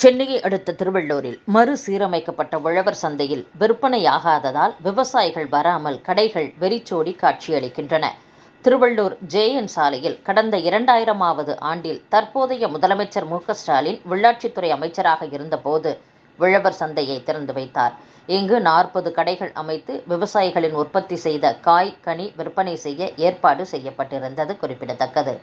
சென்னையை அடுத்த திருவள்ளூரில் மறுசீரமைக்கப்பட்ட உழவர் சந்தையில் விற்பனையாகாததால் விவசாயிகள் வராமல் கடைகள் வெறிச்சோடி காட்சியளிக்கின்றன. திருவள்ளூர் ஜேஎன் சாலையில் கடந்த இரண்டாயிரமாவது ஆண்டில் தற்போதைய முதலமைச்சர் மு ஸ்டாலின் உள்ளாட்சித்துறை அமைச்சராக இருந்தபோது உழவர் சந்தையை திறந்து வைத்தார். இங்கு நாற்பது கடைகள் அமைத்து விவசாயிகளின் உற்பத்தி செய்த காய் கனி விற்பனை செய்ய ஏற்பாடு செய்யப்பட்டிருந்தது குறிப்பிடத்தக்கது.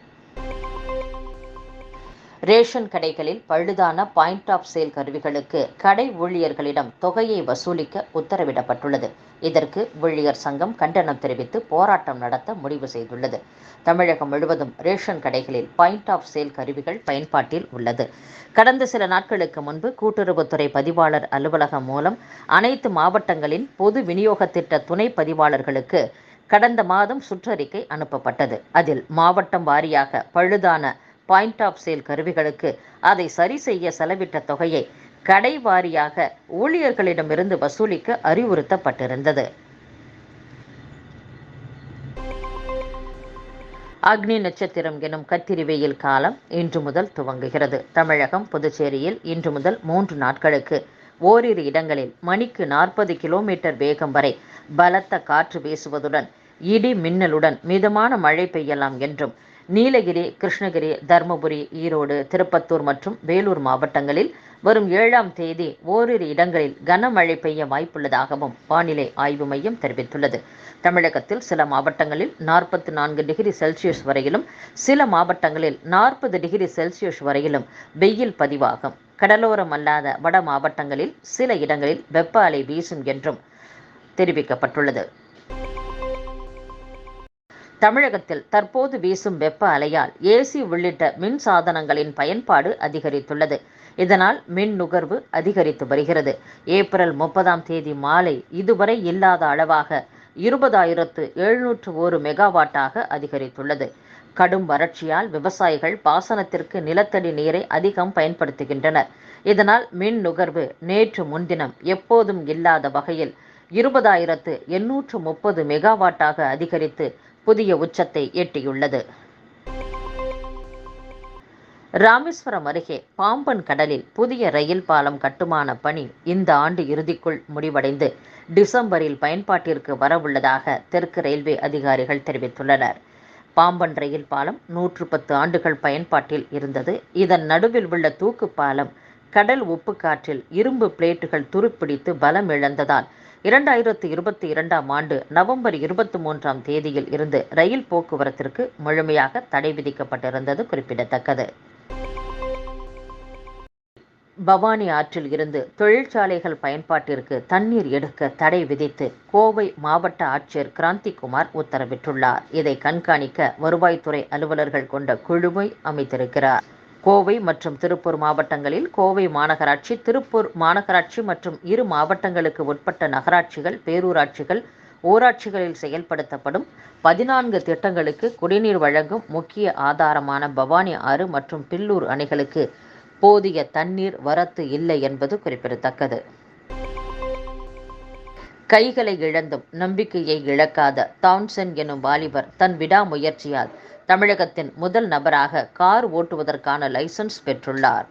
ரேஷன் கடைகளில் பழுதான பாயிண்ட் ஆஃப் சேல் கருவிகளுக்கு கடை ஊழியர்களிடம் தொகையை வசூலிக்க உத்தரவிடப்பட்டுள்ளது. இதற்கு ஊழியர் சங்கம் கண்டனம் தெரிவித்து போராட்டம் நடத்த முடிவு செய்துள்ளது. தமிழகம் முழுவதும் ரேஷன் கடைகளில் பாயிண்ட் ஆஃப் சேல் கருவிகள் பயன்பாட்டில் உள்ளது. கடந்த சில நாட்களுக்கு முன்பு கூட்டுறவுத்துறை பதிவாளர் அலுவலகம் மூலம் அனைத்து மாவட்டங்களின் பொது விநியோக திட்ட துணை பதிவாளர்களுக்கு கடந்த மாதம் சுற்றறிக்கை அனுப்பப்பட்டது. அதில் மாவட்டம் வாரியாக பழுதான பாயிண்ட் ஆஃப் சேல் கருவிகளுக்கு அதை சரி செய்ய செலவிட்ட தொகையை கடை வாரியாக ஊழியர்களிடமிருந்து வசூலிக்க அறிவுறுத்தப்பட்டிருந்தது. அக்னி நட்சத்திரம் எனும் கத்திரிவெயில் காலம் இன்று முதல் துவங்குகிறது. தமிழகம் புதுச்சேரியில் இன்று முதல் மூன்று நாட்களுக்கு ஓரிரு இடங்களில் மணிக்கு நாற்பது கிலோமீட்டர் வேகம் வரை பலத்த காற்று வீசுவதுடன் இடி மின்னலுடன் மிதமான மழை பெய்யலாம் என்றும் நீலகிரி கிருஷ்ணகிரி தருமபுரி ஈரோடு திருப்பத்தூர் மற்றும் வேலூர் மாவட்டங்களில் வரும் ஏழாம் தேதி ஓரிரு இடங்களில் கனமழை பெய்ய வாய்ப்புள்ளதாகவும் வானிலை ஆய்வு மையம் தெரிவித்துள்ளது. தமிழகத்தில் சில மாவட்டங்களில் நாற்பத்தி நான்கு டிகிரி செல்சியஸ் வரையிலும் சில மாவட்டங்களில் நாற்பது டிகிரி செல்சியஸ் வரையிலும் வெயில் பதிவாகும். கடலோரம் அல்லாத வட மாவட்டங்களில் சில இடங்களில் வெப்ப அலை வீசும் என்றும் தெரிவிக்கப்பட்டுள்ளது. தமிழகத்தில் தற்போது வீசும் வெப்ப அலையால் ஏசி உள்ளிட்ட மின் சாதனங்களின் பயன்பாடு அதிகரித்துள்ளது. இதனால் மின் நுகர்வு அதிகரித்து வருகிறது. ஏப்ரல் முப்பதாம் தேதி மாலை இதுவரை இல்லாத அளவாக இருபதாயிரத்து எழுநூற்று ஒரு மெகாவாட்டாக அதிகரித்துள்ளது. கடும் வறட்சியால் விவசாயிகள் பாசனத்திற்கு நிலத்தடி நீரை அதிகம் பயன்படுத்துகின்றனர். இதனால் மின் நுகர்வு நேற்று முன்தினம் எப்போதும் இல்லாத வகையில் இருபதாயிரத்து எண்ணூற்று முப்பது மெகாவாட்டாக அதிகரித்து புதிய உச்சத்தை எட்டியுள்ளது. ராமேஸ்வரம் அருகே பாம்பன் கடலில் புதிய ரயில் பாலம் கட்டுமான பணி இந்த ஆண்டு இறுதிக்குள் முடிவடைந்து டிசம்பரில் பயன்பாட்டிற்கு வரவுள்ளதாக தெற்கு ரயில்வே அதிகாரிகள் தெரிவித்துள்ளனர். பாம்பன் ரயில் பாலம் நூற்று பத்து ஆண்டுகள் பயன்பாட்டில் இருந்தது. இதன் நடுவில் உள்ள தூக்கு பாலம் கடல் உப்பு காற்றில் இரும்பு பிளேட்டுகள் துருப்பிடித்து பலம் இழந்ததால் இரண்டாயிரத்து இருபத்தி இரண்டாம் ஆண்டு நவம்பர் இருபத்தி மூன்றாம் தேதியில் இருந்து ரயில் போக்குவரத்திற்கு முழுமையாக தடை விதிக்கப்பட்டிருந்தது குறிப்பிடத்தக்கது. பவானி ஆற்றில் இருந்து தொழிற்சாலைகள் பயன்பாட்டிற்கு தண்ணீர் எடுக்க தடை விதித்து கோவை மாவட்ட ஆட்சியர் கிராந்திகுமார் உத்தரவிட்டுள்ளார். இதை கண்காணிக்க வருவாய்த்துறை அலுவலர்கள் கொண்ட குழுவை அமைத்திருக்கிறார். கோவை மற்றும் திருப்பூர் மாவட்டங்களில் கோவை மாநகராட்சி திருப்பூர் மாநகராட்சி மற்றும் இரு மாவட்டங்களுக்கு உட்பட்ட நகராட்சிகள் பேரூராட்சிகள் ஊராட்சிகளில் செயல்படுத்தப்படும். பதினான்கு திட்டங்களுக்கு குடிநீர் வழங்கும் முக்கிய ஆதாரமான பவானி ஆறு மற்றும் பில்லூர் அணைகளுக்கு போதிய தண்ணீர் வரத்து இல்லை என்பது குறிப்பிடத்தக்கது. கைகளை இழந்தும் நம்பிக்கையை இழக்காத தான்சன் எனும் வாலிபர் தன் விடாமுயற்சியால் தமிழகத்தின் முதல் நபராக கார் ஓட்டுவதற்கான லைசன்ஸ் பெற்றுள்ளார்.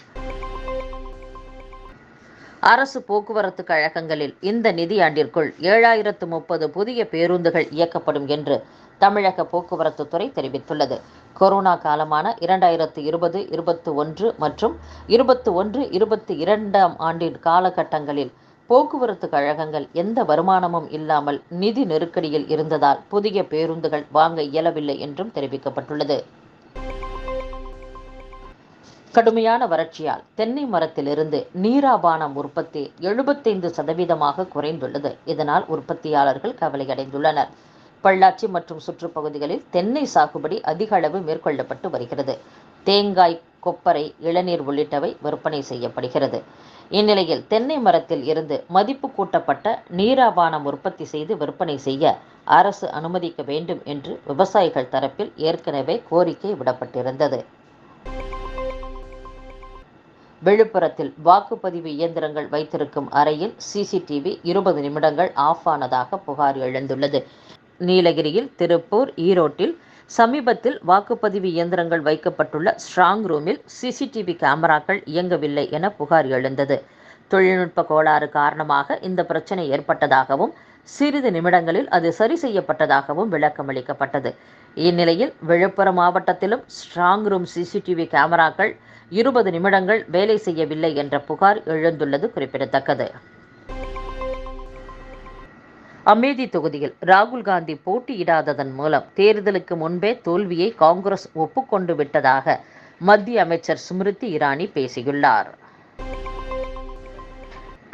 அரசு போக்குவரத்து கழகங்களில் இந்த நிதியாண்டிற்குள் ஏழாயிரத்து முப்பது புதிய பேருந்துகள் இயக்கப்படும் என்று தமிழக போக்குவரத்து துறை தெரிவித்துள்ளது. கொரோனா காலமான இரண்டாயிரத்து இருபது இருபத்தி ஒன்று மற்றும் இருபத்தி ஒன்று இருபத்தி இரண்டாம் ஆண்டின் காலகட்டங்களில் போக்குவரத்து கழகங்கள் எந்த வருமானமும் இல்லாமல் நிதி நெருக்கடியில் இருந்ததால் புதிய பேருந்துகள் வாங்க இயலவில்லை என்றும் தெரிவிக்கப்பட்டுள்ளது. கடுமையான வறட்சியால் தென்னை மரத்திலிருந்து நீராபானம் உற்பத்தி எழுபத்தைந்து சதவீதமாக குறைந்துள்ளது. இதனால் உற்பத்தியாளர்கள் கவலையடைந்துள்ளனர். பள்ளாச்சி மற்றும் சுற்றுப்பகுதிகளில் தென்னை சாகுபடி அதிக அளவு மேற்கொள்ளப்பட்டு வருகிறது. தேங்காய் கொப்பரை இளநீர் உள்ளிட்டவை விற்பனை செய்யப்படுகிறது. இந்நிலையில் தென்னை மரத்தில் இருந்து மதிப்பு கூட்டப்பட்ட நீராபானம் உற்பத்தி செய்து விற்பனை செய்ய அரசு அனுமதிக்க வேண்டும் என்று விவசாயிகள் தரப்பில் ஏற்கனவே கோரிக்கை விடப்பட்டிருந்தது. விழுப்புரத்தில் வாக்குப்பதிவு இயந்திரங்கள் வைத்திருக்கும் அறையில் சிசிடிவி இருபது நிமிடங்கள் ஆஃப் ஆனதாக புகார் எழுந்துள்ளது. நீலகிரியில் திருப்பூர் ஈரோட்டில் சமீபத்தில் வாக்குப்பதிவு இயந்திரங்கள் வைக்கப்பட்டுள்ள ஸ்ட்ராங் ரூமில் சிசிடிவி கேமராக்கள் இயங்கவில்லை என புகார் எழுந்தது. தொழில்நுட்ப கோளாறு காரணமாக இந்த பிரச்சனை ஏற்பட்டதாகவும் சிறிது நிமிடங்களில் அது சரி செய்யப்பட்டதாகவும் விளக்கமளிக்கப்பட்டது இந்நிலையில் விழுப்புரம் மாவட்டத்திலும் ஸ்ட்ராங் ரூம் சிசிடிவி கேமராக்கள் இருபது நிமிடங்கள் வேலை செய்யவில்லை என்ற புகார் எழுந்துள்ளது குறிப்பிடத்தக்கது. அமேதி தொகுதியில் ராகுல் காந்தி போட்டியிடாததன் மூலம் தேர்தலுக்கு முன்பே தோல்வியை காங்கிரஸ் ஒப்புக்கொண்டு விட்டதாக மத்திய அமைச்சர் ஸ்மிருதி இரானி பேசியுள்ளார்.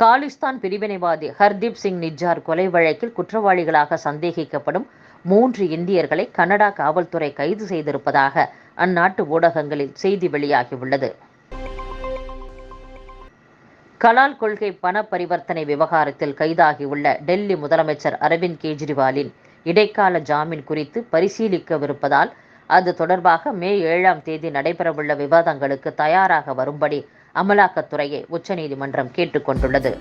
காலிஸ்தான் பிரிவினைவாதி ஹர்தீப் சிங் நிஜார் கொலை வழக்கில் குற்றவாளிகளாக சந்தேகிக்கப்படும் மூன்று இந்தியர்களை கனடா காவல்துறை கைது செய்திருப்பதாக அந்நாட்டு ஊடகங்களில் செய்தி வெளியாகியுள்ளது. கலால் கொள்கை பண பரிவர்த்தனை விவகாரத்தில் கைதாகியுள்ள டெல்லி முதலமைச்சர் அரவிந்த் கெஜ்ரிவாலின் இடைக்கால ஜாமீன் குறித்து பரிசீலிக்கவிருப்பதால் அது தொடர்பாக மே ஏழாம் தேதி நடைபெறவுள்ள விவாதங்களுக்கு தயாராக வரும்படி அமலாக்கத்துறையை உச்சநீதிமன்றம் கேட்டுக்கொண்டுள்ளது.